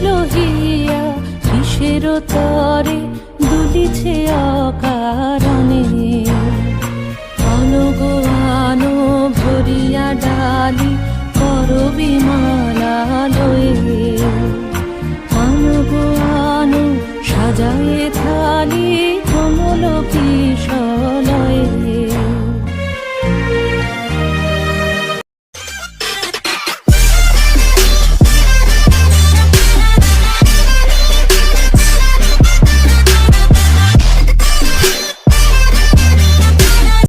নিখিল হিয়া কিসের তরে দুলিছে অকারণে